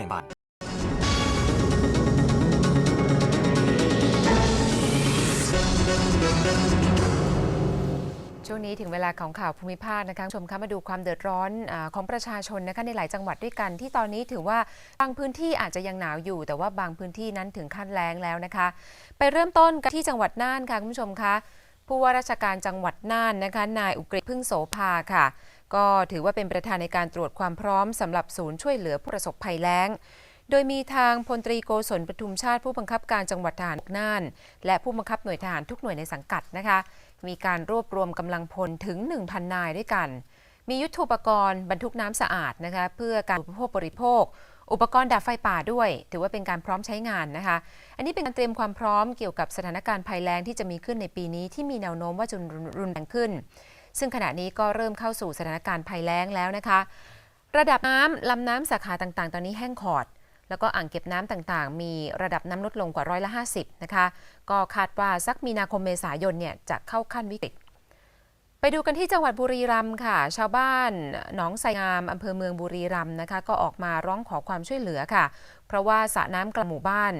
บ่งบานช่วงนี้ถึงเวลาของข่าวภูมิภาคนะคะชมคะมาดูความเดือดร้อนอของประชาชนนะคะในหลายจังหวัดด้วยกัน ที่ตอนนี้ถือว่าบางพื้นที่อาจจะยังหนาวอยู่ แต่ว่าบางพื้นที่นั้นถึงขั้นแล้งแล้วนะคะ ไปเริ่มต้นกันที่จังหวัดน่านค่ะคุณผู้ชมคะผู้ว่าราชการจังหวัดน่านนะคะนายอุกฤษพึ่งโสภาค่ะ ก็ถือว่าเป็นประธานในการตรวจความพร้อมสำหรับศูนย์ช่วยเหลือผู้ประสบภัยแล้ง โดยมีทางพลตรีโกศลปทุมชาติผู้บังคับการจังหวัดทหารน่าน และผู้บังคับหน่วยทหารทุกหน่วยในสังกัดนะคะ มีการรวบรวมกำลังพลถึง 1,000 นายด้วยกัน มียุทโธปกรณ์บรรทุกน้ำสะอาดนะคะเพื่อการอุปโภคบริโภค อุปกรณ์ดับไฟป่าด้วย ถือว่าเป็นการพร้อมใช้งานนะคะ อันนี้เป็นการเตรียมความพร้อมเกี่ยวกับสถานการณ์ภัยแล้งที่จะมีขึ้นในปีนี้ที่มีแนวโน้มว่าจะรุนแรงขึ้น ซึ่งขณะนี้ก็เริ่มเข้าสู่สถานการณ์ภัยแล้งแล้วนะคะ ระดับน้ำลำน้ำสาขาต่างๆ ตอนนี้แห้งขอด แล้วก็อ่างเก็บน้ำต่างๆ มีระดับน้ำลดลงกว่าร้อยละ 50 นะคะ ก็คาดว่าสักมีนาคมเมษายนเนี่ยจะเข้าขั้นวิกฤตไปดูกันที่จังหวัดบุรีรัมย์ค่ะ ชาวบ้านหนองไซงามอำเภอเมืองบุรีรัมย์นะคะ ก็ออกมาร้องขอความช่วยเหลือค่ะ เพราะว่าสระน้ำกลางหมู่บ้าน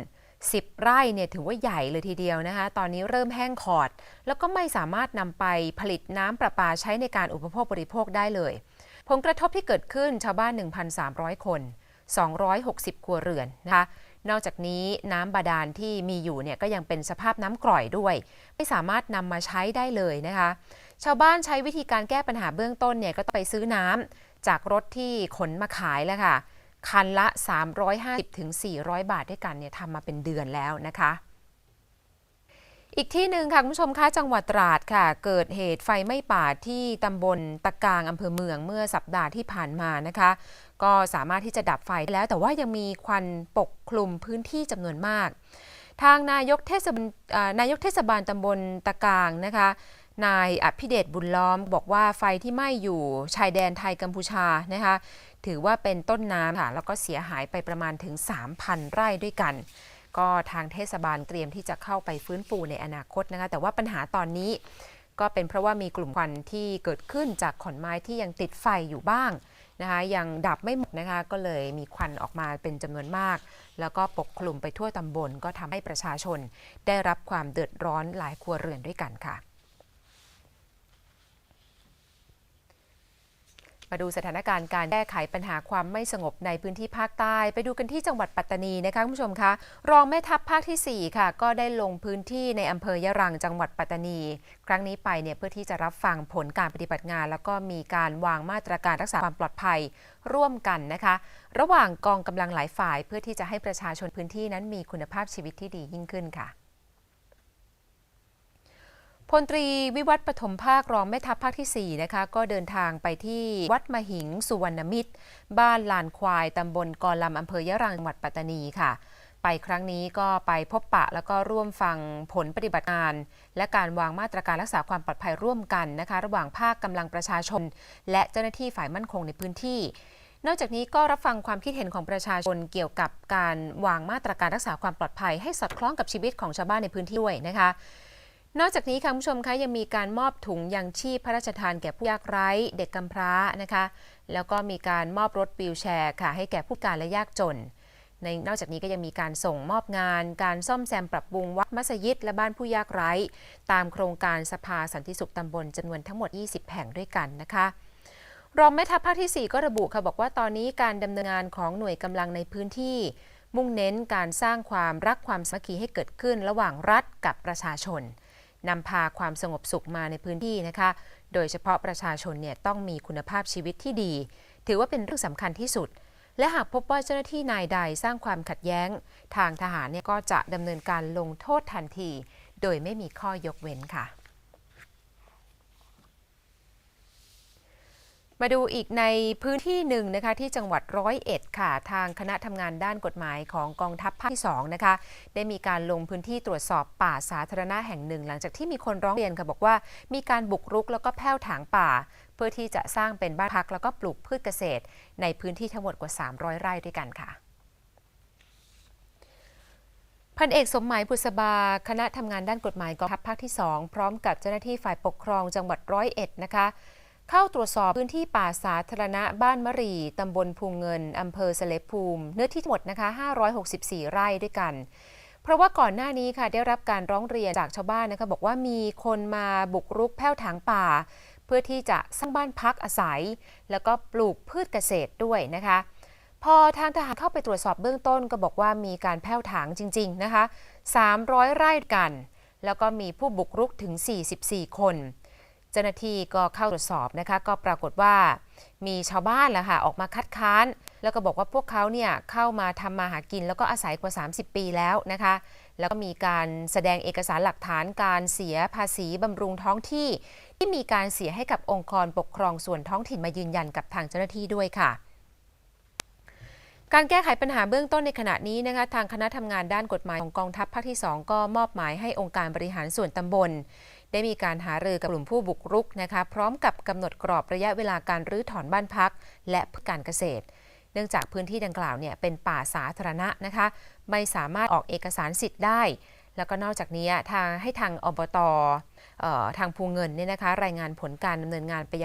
10 ไร่เนี่ยถือว่าใหญ่เลยทีเดียวนะคะ ตอนนี้เริ่มแห้งขอด แล้วก็ไม่สามารถนำไปผลิตน้ำประปาใช้ในการอุปโภคบริโภคได้เลย ผลกระทบที่เกิดขึ้นชาวบ้าน 1,300 คน 260 ครัวเรือนนะคะนอกจากนี้น้ำบาดาลที่มีอยู่เนี่ยก็ยังเป็นสภาพน้ำกร่อยด้วย ไม่สามารถนำมาใช้ได้เลยนะคะ ชาวบ้านใช้วิธีการแก้ปัญหาเบื้องต้นเนี่ยก็ต้องไปซื้อน้ำจากรถที่ขนมาขายแล้วค่ะ คันละ 350ถึง400 บาทด้วยกันเนี่ยทำมาเป็นเดือนแล้วนะคะ อีกที่หนึ่งค่ะ คุณผู้ชมคะจังหวัดตราดค่ะ เกิดเหตุไฟไหม้ป่าที่ตำบลตะกางอำเภอเมืองเมื่อสัปดาห์ที่ผ่านมานะคะ ก็สามารถที่จะดับไฟได้แล้ว แต่ว่ายังมีควันปกคลุมพื้นที่จำนวนมาก ทางนายกเทศบาลอ่านายกเทศบาลตำบลตะกางนะคะ นายอภิเดชบุญล้อม บอกว่าไฟที่ไหม้อยู่ชายแดนไทยกัมพูชานะคะถือว่าเป็นต้นน้ำค่ะแล้วก็เสียหายไปประมาณถึง 3,000 ไร่ด้วยกัน ก็ทางเทศบาลเตรียมที่จะเข้าไปฟื้นฟูในอนาคตนะคะแต่ว่าปัญหาตอนนี้ ก็เป็นเพราะว่ามีกลุ่มควันที่เกิดขึ้นจากขอนไม้ที่ยังติดไฟอยู่บ้างนะคะยังดับไม่หมดนะคะก็เลยมีควันออกมาเป็นจำนวนมาก แล้วก็ปกคลุมไปทั่วตำบล ก็ทำให้ประชาชน ได้รับความเดือดร้อนหลายครัวเรือนด้วยกันค่ะ มาดูสถานการณ์การแก้ไขปัญหาความไม่สงบในพื้นที่ภาคใต้ ไปดูกันที่จังหวัดปัตตานีนะคะคุณผู้ชมคะรองแม่ทัพภาคที่ 4 ค่ะ ก็ได้ลงพื้นที่ในอำเภอยะรังจังหวัดปัตตานี ครั้งนี้ไปเนี่ยเพื่อที่จะรับฟังผลการปฏิบัติงาน แล้วก็มีการวางมาตรการรักษาความปลอดภัยร่วมกันนะคะ ระหว่างกองกำลังหลายฝ่าย เพื่อที่จะให้ประชาชนพื้นที่นั้นมีคุณภาพชีวิตที่ดียิ่งขึ้นค่ะ พลตรีวิวัฒน์ปฐมภาครองแม่ทัพภาคที่ 4 นะคะ ก็เดินทางไปที่วัดมหิงสุวรรณมิตร บ้านลานควายตำบลกอลำอำเภอยะรังจังหวัดปัตตานีค่ะ ไปครั้งนี้ก็ไปพบปะแล้วก็ร่วมฟังผลปฏิบัติงาน และการวางมาตรการรักษาความปลอดภัยร่วมกันนะคะ ระหว่างภาคกำลังประชาชน และเจ้าหน้าที่ฝ่ายมั่นคงในพื้นที่นอกจากนี้ก็รับฟังความคิดเห็นของประชาชนเกี่ยวกับการวางมาตรการรักษาความปลอดภัย ให้สอดคล้องกับชีวิตของชาวบ้านในพื้นที่ด้วยนะคะ นอกจากนี้ค่ะผู้ชมคะยังมีการมอบถุงยังชีพพระราชทานแก่ผู้ยากไร้เด็กกำพร้านะคะ แล้วก็มีการมอบรถวีลแชร์ค่ะให้แก่ผู้การและยากจน ในนอกจากนี้ก็ยังมีการส่งมอบงาน การซ่อมแซมปรับปรุงวัดมัสยิดและบ้านผู้ยากไร้ ตามโครงการสภาสันติสุขตำบลจำนวนทั้งหมด 20 แห่งด้วยกันนะคะรองแม่ทัพภาคที่ 4 ก็ระบุค่ะบอกว่าตอนนี้การดำเนินงานของหน่วยกำลังในพื้นที่ มุ่งเน้นการสร้างความรักความสามัคคีให้เกิดขึ้นระหว่างรัฐกับประชาชน นำพาความสงบสุขมาในพื้นที่นะคะ โดยเฉพาะประชาชนเนี่ยต้องมีคุณภาพชีวิตที่ดี ถือว่าเป็นเรื่องสำคัญที่สุด และหากพบว่าเจ้าหน้าที่นายใดสร้างความขัดแย้ง ทางทหารเนี่ยก็จะดำเนินการลงโทษทันที โดยไม่มีข้อยกเว้นค่ะ มาดูอีกในพื้นที่หนึ่งนะคะที่จังหวัดร้อยเอ็ดค่ะ ทางคณะทำงานด้านกฎหมายของกองทัพภาคที่2นะคะได้มีการลงพื้นที่ตรวจสอบป่าสาธารณะแห่งหนึ่ง หลังจากที่มีคนร้องเรียนค่ะบอกว่า มีการบุกรุกแล้วก็แผ้วถางป่า เพื่อที่จะสร้างเป็นบ้านพักแล้วก็ปลูกพืชเกษตร ในพื้นที่ทั้งหมดกว่า 300 ไร่ด้วยกันค่ะพันเอกสมหมายบุษบา คณะทำงานด้านกฎหมายกองทัพภาคที่ 2 พร้อมกับเจ้าหน้าที่ฝ่ายปกครองจังหวัดร้อยเอ็ดนะคะ เข้าตรวจสอบพื้นที่ป่าสาธารณะบ้านมะรีตำบลภูเงินอำเภอสเลภูมิ เนื้อที่ทั้งหมดนะคะ 564 ไร่ด้วยกัน เพราะว่าก่อนหน้านี้ค่ะได้รับการร้องเรียนจากชาวบ้านนะคะบอกว่ามีคนมาบุกรุกแผ้วถางป่า เพื่อที่จะสร้างบ้านพักอาศัย แล้วก็ปลูกพืชเกษตรด้วยนะคะพอทางทหารเข้าไปตรวจสอบเบื้องต้นก็บอกว่ามีการแผ้วถางจริง ๆ นะคะ 300 ไร่กัน แล้วก็มีผู้บุกรุกถึง 44 คน เจ้าหน้าที่ก็เข้าตรวจสอบนะคะ ก็ปรากฏว่ามีชาวบ้านแหละค่ะออกมาคัดค้าน แล้วก็บอกว่าพวกเขาเนี่ยเข้ามาทำมาหากิน แล้วก็อาศัยกว่า 30 ปีแล้วนะคะ แล้วก็มีการแสดงเอกสารหลักฐานการเสียภาษีบำรุงท้องที่ ที่มีการเสียให้กับองค์กรปกครองส่วนท้องถิ่นมายืนยันกับทางเจ้าหน้าที่ด้วยค่ะการแก้ไขปัญหาเบื้องต้นในขณะนี้นะคะทางคณะทำงานด้านกฎหมายของกองทัพภาคที่ 2 ก็มอบหมายให้องค์การบริหารส่วนตำบล ได้มีการหารือกับกลุ่มผู้บุกรุกนะคะพร้อมกับกำหนดกรอบระยะเวลาการรื้อถอนบ้านพัก และพืการเกษตร เนื่องจากพื้นที่ดังกล่าวเนี่ยเป็นป่าสาธารณะนะคะไม่สามารถออกเอกสารสิทธิ์ได้ แล้วก็นอกจากนี้ทางให้ทางอบตออทางภูเงินเนี่ยนะคะรายงานผลการดำเนินงานไปยัง